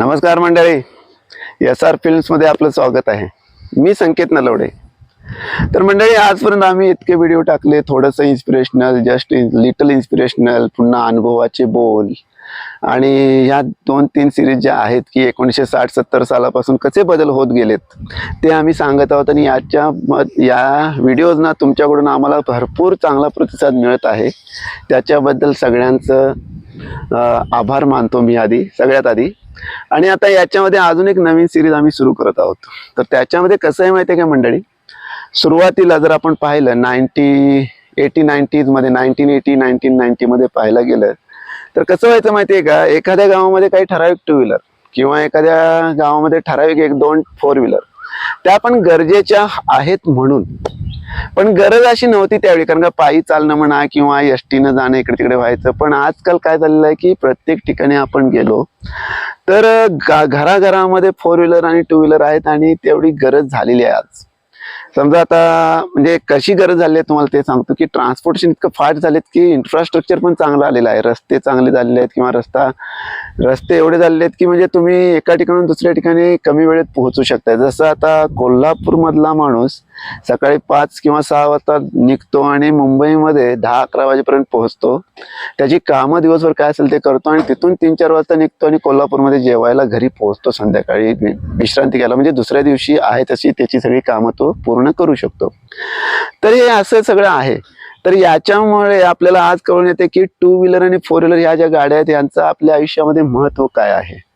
नमस्कार मंडळी. S R फिल्म्समध्ये आपलं स्वागत आहे. मी संकेत नलवडे. तर मंडळी आजपर्यंत आम्ही इतके व्हिडिओ टाकले थोडंसं इन्स्पिरेशनल जस्ट लिटल इन्स्पिरेशनल पुन्हा अनुभवाचे बोल. आणि ह्या दोन तीन सिरीज ज्या आहेत की एकोणीसशे साठ सत्तर सालापासून कसे बदल होत गेलेत ते आम्ही सांगत आहोत आणि याच्या म- या व्हिडिओजना तुमच्याकडून आम्हाला भरपूर चांगला प्रतिसाद मिळत आहे. त्याच्याबद्दल सगळ्यांचं आभार मानतो मी आधी सगळ्यात आधी. आणि आता याच्यामध्ये अजून एक नवीन सिरीज आम्ही सुरू करत आहोत. तर त्याच्यामध्ये कसं आहे माहिती आहे का मंडळी? सुरुवातीला जर आपण पाहिलं नाईन्टी एटी नाईन्टीजमध्ये नाईन्टीन एटी नाईन्टीन नाईन्टीमध्ये पाहायला गेलं तर कसं व्हायचं माहिती आहे का? एखाद्या गावामध्ये काही ठराविक टू व्हीलर किंवा एखाद्या गावामध्ये ठराविक एक दोन फोर व्हीलर त्या पण गरजेच्या आहेत म्हणून पण गरज अशी नव्हती त्यावेळी कारण का पायी चालणं म्हणा किंवा एस टीनं जाणं इकडे तिकडे व्हायचं. पण आजकाल काय झालेलं आहे की प्रत्येक ठिकाणी आपण गेलो तर घराघरामध्ये फोर व्हीलर आणि टू व्हीलर आहेत आणि तेवढी गरज झालेली आहे आज. समजा आता म्हणजे कशी गरज झाली आहे तुम्हाला ते सांगतो की ट्रान्सपोर्टेशन इतकं फास्ट झालेत की इन्फ्रास्ट्रक्चर पण चांगलं आलेलं आहे. रस्ते चांगले झालेले आहेत किंवा रस्ता रस्ते एवढे झालेले आहेत की म्हणजे तुम्ही एका ठिकाणून दुसऱ्या ठिकाणी कमी वेळेत पोहोचू शकता जसं आता कोल्हापूरमधला माणूस सकाळी पाच किंवा सहा वाजता निघतो आणि मुंबईमध्ये दहा अकरा वाजेपर्यंत पोहोचतो. त्याची कामं दिवसभर काय असेल ते करतो आणि तिथून तीन चार वाजता निघतो आणि कोल्हापूरमध्ये जेवायला घरी पोहोचतो संध्याकाळी. विश्रांती घ्यायला म्हणजे दुसऱ्या दिवशी आहे तशी त्याची सगळी कामं तो पूर्ण करू शकतो. तर हे असं सगळं आहे. तर याच्यामुळे आपल्याला आज कळून येते की टू व्हीलर आणि फोर व्हीलर ह्या ज्या गाड्या आहेत यांचं आपल्या आयुष्यामध्ये महत्त्व काय आहे?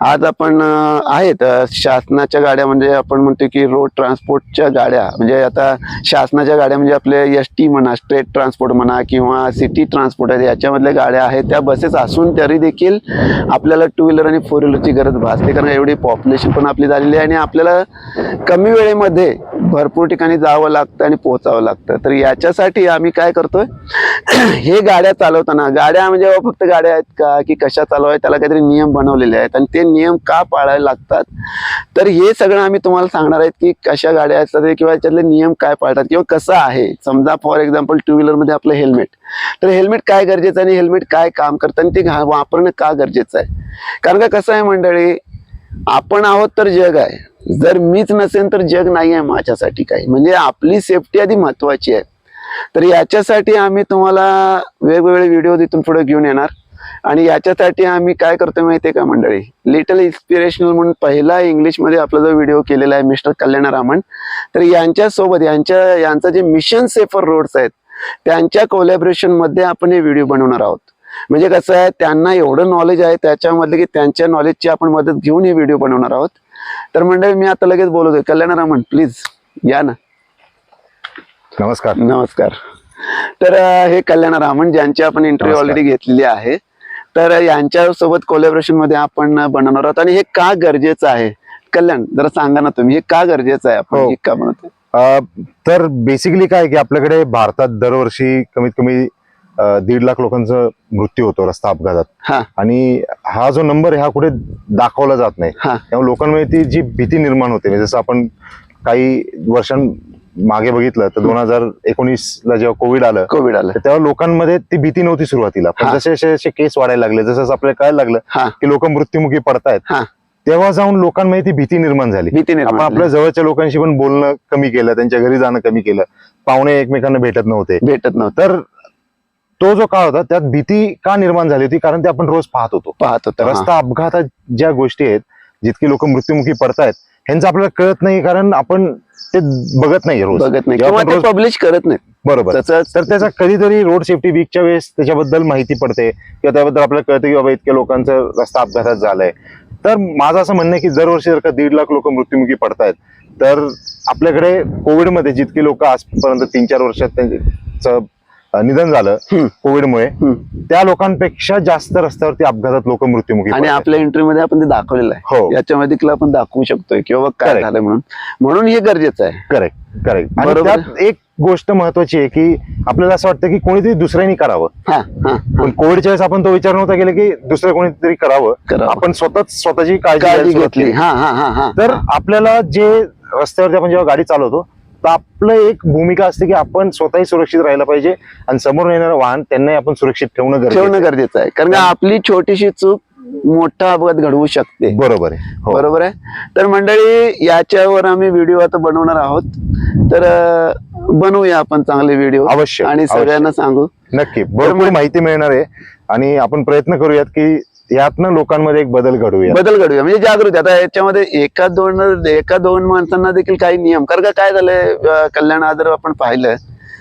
आज आपण आहेत शासनाच्या गाड्या म्हणजे आपण म्हणतो की रोड ट्रान्सपोर्टच्या गाड्या. म्हणजे आता शासनाच्या गाड्या म्हणजे आपले एस टी म्हणा स्टेट ट्रान्सपोर्ट म्हणा किंवा सिटी ट्रान्सपोर्ट आहे याच्यामधल्या गाड्या आहेत. त्या बसेस असून तरी देखील आपल्याला टू व्हीलर आणि फोर व्हीलरची गरज भासते. कारण एवढी पॉप्युलेशन पण आपली झालेली आहे आणि आपल्याला कमी वेळेमध्ये भरपूर ठिकाणी जावं लागतं आणि पोहोचावं लागतं. तर याच्यासाठी आम्ही काय करतोय हे गाड्या चालवताना गाड्या म्हणजे फक्त गाड्या आहेत का की कशा चालवाय त्याला काहीतरी नियम बनवलेले आहेत आणि ते नियम का पाळायला लागतात? तर हे सगळं आम्ही तुम्हाला सांगणार आहेत की कशा गाड्या असतात किंवा याच्यातले नियम काय पाळतात किंवा कसं आहे. समजा फॉर एक्झाम्पल टू व्हीलरमध्ये आपलं हेल्मेट तर हेल्मेट काय गरजेचं आहे आणि हेल्मेट काय काम करतं आणि ते घा- वापरणं का गरजेचं आहे? कारण का कसं आहे मंडळी आपण आहोत तर जग आहे. जर मीच नसेन तर जग नाही आहे माझ्यासाठी काही. म्हणजे आपली सेफ्टी आधी महत्वाची आहे. तर याच्यासाठी आम्ही तुम्हाला वेगवेगळे व्हिडिओ इथून पुढे घेऊन येणार. आणि याच्यासाठी आम्ही काय करतो माहितीये का मंडळी? लिटल इन्स्पिरेशनल म्हणून पहिला इंग्लिशमध्ये आपला जो व्हिडिओ केलेला आहे मिस्टर कल्याण रामन तर यांच्यासोबत यांच्या यांचं जे मिशन सेफर रोड्स आहेत त्यांच्या कोलॅबरेशनमध्ये आपण हे व्हिडिओ बनवणार आहोत. म्हणजे कसं आहे त्यांना एवढं नॉलेज आहे त्याच्यामधलं की त्यांच्या नॉलेजची आपण मदत घेऊन हे व्हिडिओ बनवणार आहोत. तर मंडळी मी आता लगेच बोलतोय कल्याणरामन प्लीज या ना. नमस्कार. नमस्कार. तर हे कल्याणरामन ज्यांची आपण इंटरव्ह्यू. ऑलरेडी घेतलेली आहे तर यांच्या सोबत कोलॅबरेशनमध्ये आपण बनवणार आहोत. आणि हे का गरजेचं आहे? कल्याण जरा सांगा ना तुम्ही. हे का गरजेचं आहे? आपण हो. का तर बेसिकली काय की आपल्याकडे भारतात दरवर्षी कमीत कमी दीड लाख लोकांचा मृत्यू होतो रस्ता अपघातात. आणि हा जो नंबर आहे हा कुठे दाखवला जात नाही. त्यामुळे लोकांमध्ये ती जी भीती निर्माण होते म्हणजे जसं आपण काही वर्षां मागे बघितलं तर दोन हजार एकोणीस ला जेव्हा कोविड आलं कोविड आलं. तेव्हा लोकांमध्ये ती भीती नव्हती सुरुवातीला. पण. जसे जसे जसे केस वाढायला लागले जसं जसं आपल्याला कळायला लागलं की लोक मृत्युमुखी पडतायत तेव्हा जाऊन लोकांमध्ये ती भीती निर्माण झाली. आपण आपल्या जवळच्या लोकांशी पण बोलणं कमी केलं त्यांच्या घरी जाणं कमी केलं. पाहुणे एकमेकांना भेटत नव्हते. भेटत नव्हतं. तर तो जो काळ होता त्यात भीती का निर्माण झाली होती? कारण ते आपण रोज पाहत होतो. पाहत होतो. रस्ता अपघातात ज्या गोष्टी आहेत जितकी लोक मृत्युमुखी पडतायत ह्यांचं आपल्याला कळत नाही कारण आपण ते बघत नाही रोज. बघत नाही. पब्लिश करत नाही बरोबर. तर त्याचा कधीतरी रोड सेफ्टी वीकच्या वेळेस त्याच्याबद्दल माहिती पडते किंवा त्याबद्दल आपल्याला कळतं की बाबा इतक्या लोकांचं रस्ता अपघातात झालंय. तर माझं असं म्हणणं आहे की दरवर्षी जर का दीड लाख लोक मृत्युमुखी पडतायत तर आपल्याकडे कोविडमध्ये जितकी लोक आजपर्यंत तीन चार वर्षात त्यांचं निधन झालं. कोविडमुळे. त्या लोकांपेक्षा जास्त रस्त्यावरती अपघातात लोक मृत्युमुखी आणि. आपल्या इंटरव्ह्यू मध्ये आपण ते दाखवलेलं आहे. हो. याच्यामध्ये आपण दाखवू शकतोय किंवा काय. झालं म्हणून. म्हणून हे गरजेचं आहे. करेक्ट करेक्ट बरोबर. एक गोष्ट महत्वाची आहे की आपल्याला असं वाटतं की कोणीतरी दुसऱ्यानी करावं. पण कोविडच्या वेळेस आपण तो विचार नव्हता केला की दुसरं कोणीतरी करावं. आपण स्वतःच स्वतःची काळजी घेतली. तर आपल्याला जे रस्त्यावरती आपण जेव्हा गाडी चालवतो तर आपलं एक भूमिका असते की आपण स्वतःही सुरक्षित राहायला पाहिजे आणि समोर येणारं वाहन त्यांनाही आपण सुरक्षित ठेवणं ठेवणं. गरजेचं आहे. कारण का आपली छोटीशी चूक मोठा अपघात घडवू शकते. बरोबर आहे. हो. बरोबर आहे? तर मंडळी याच्यावर आम्ही व्हिडिओ आता बनवणार आहोत. तर बनवूया आपण चांगले व्हिडिओ. अवश्य, आणि. सगळ्यांना सांगू. नक्की. भरपूर माहिती मिळणार आहे आणि आपण प्रयत्न करूयात की यातनं लोकांमध्ये एक बदल घडवूया बदल घडूया. म्हणजे जागृती आता याच्यामध्ये एका दोन एका दोन माणसांना देखील काही नियम कारण का काय झालंय कल्याण आदर आपण पाहिलं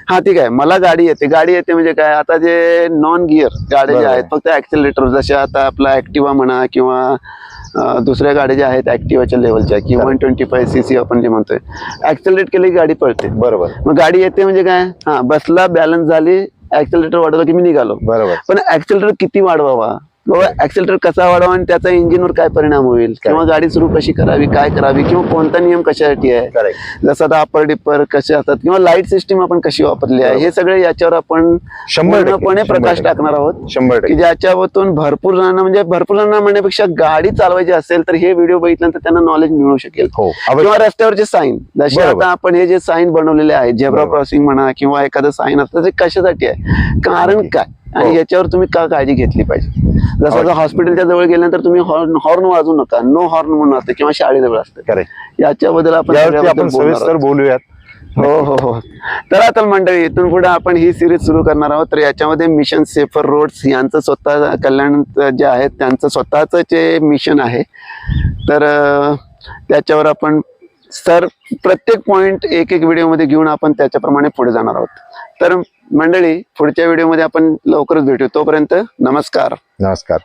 हा ठीक आहे मला गाडी येते. गाडी येते म्हणजे काय? आता जे नॉन गिअर गाड्या जे बरोबर. आहेत फक्त ऍक्सिलेटर जसे आता आपला ऍक्टिवा म्हणा किंवा दुसऱ्या गाड्या ज्या आहेत ऍक्टिवाच्या लेवलच्या किंवा one twenty five C C आपण जे म्हणतोय ऍक्सिलेट केली की गाडी पळते. बरोबर. मग गाडी येते म्हणजे काय? हा बसला बॅलन्स झाली ऍक्सिलेटर वाढवलं की मी निघालो. बरोबर. पण ऍक्सिलेटर किती वाढवावा? बाबा ऍक्सिलेटर कसा वाढवा आणि त्याचा इंजिनवर काय परिणाम होईल? किंवा गाडी सुरू कशी करावी काय करावी किंवा कोणता नियम कशासाठी आहे? जसं आता अपर डिपर कसे असतात किंवा लाइट सिस्टीम आपण कशी वापरली आहे हे सगळे याच्यावर आपण पूर्णपणे प्रकाश. टाकणार आहोत. शंभर की टक्के ज्याच्यावरतून भरपूर जणांना म्हणजे भरपूर जणांना म्हणण्यापेक्षा गाडी चालवायची असेल तर हे व्हिडिओ बघितल्यानंतर त्यांना नॉलेज मिळू शकेल. हो किंवा रस्त्यावरचे साईन जसे. आता आपण हे जे साईन बनवलेले आहेत झेब्रा. क्रॉसिंग म्हणा किंवा एखादं साईन असतं ते कशासाठी आहे? कारण काय? आणि हो. याच्यावर तुम्ही का काळजी घेतली पाहिजे? जसं हॉस्पिटलच्या जवळ गेल्यानंतर तुम्ही हॉर्न हॉर्न वाजवू नका नो हॉर्न म्हणून असतं किंवा शाळेजवळ असतं. याच्याबद्दल आपण सविस्तर. बोलूयात. हो हो हो. तर आता मंडळी इथून पुढे आपण ही सिरीज सुरू करणार आहोत. तर याच्यामध्ये मिशन सेफर रोड्स यांचं स्वतः कल्याण जे आहेत त्यांचं स्वतःच जे मिशन आहे तर त्याच्यावर आपण सर प्रत्येक पॉइंट एक एक व्हिडिओमध्ये घेऊन आपण त्याच्याप्रमाणे पुढे जाणार आहोत. तर मंडळी पुढच्या व्हिडिओमध्ये आपण लवकरच भेटू. तोपर्यंत नमस्कार. नमस्कार.